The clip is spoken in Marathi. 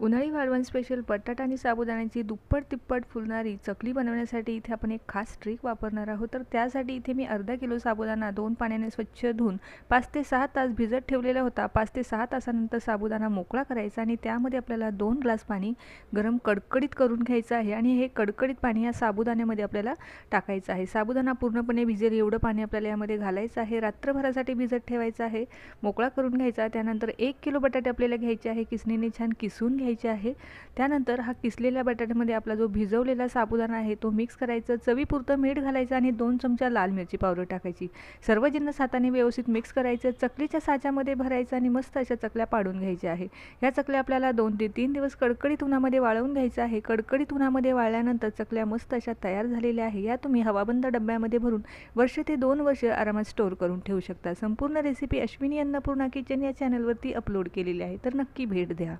उन्हाळी वाळवण स्पेशल बटाटा आणि साबुदाण्याची दुप्पट तिप्पट फुलणारी चकली बनवण्यासाठी इथे आपण एक खास ट्रिक वापरणार आहोत. तर त्यासाठी इथे मी अर्धा किलो साबुदाणा दोन पाण्याने स्वच्छ धुवून पाच ते सहा तास भिजत ठेवलेला होता. पाच ते सहा तासानंतर साबुदाणा मोकळा करायचा आणि त्यामध्ये आपल्याला दोन ग्लास पाणी गरम कडकडीत करून घ्यायचं आहे आणि हे कडकडीत पाणी या साबुदाण्यामध्ये आपल्याला टाकायचं आहे. साबुदाणा पूर्णपणे भिजेल एवढं पाणी आपल्याला यामध्ये घालायचं आहे. रात्रभरासाठी भिजत ठेवायचं आहे मोकळा करून घ्यायचा. त्यानंतर एक किलो बटाटे आपल्याला घ्यायचे आहे. किसणीने छान किसून घ्या घ्यायचे आहे. त्यानंतर हा किसलेल्या बटाट्यामध्ये आपला जो भिजवलेला साबुदाणा आहे तो मिक्स करायचं. चवीपुरतं मीठ घालायचं आणि दोन चमचा लाल मिरची पावडर टाकायची. सर्व जिन्नस हाताने व्यवस्थित मिक्स करायचं. चकलीच्या साच्यामध्ये भरायचं आणि मस्त अशा चकल्या पाडून घ्यायच्या आहे. ह्या चकल्या आपल्याला दोन ते तीन दिवस कडकडीत उन्हामध्ये वाळवून घ्यायचं आहे. कडकडीत उन्हामध्ये वाळल्यानंतर चकल्या मस्त अशा तयार झालेल्या आहे. या तुम्ही हवाबंद डब्यामध्ये भरून वर्ष ते दोन वर्ष आरामात स्टोअर करून ठेवू शकता. संपूर्ण रेसिपी अश्विनी अन्नपूर्णा किचन या चॅनलवरती अपलोड केलेली आहे. तर नक्की भेट द्या.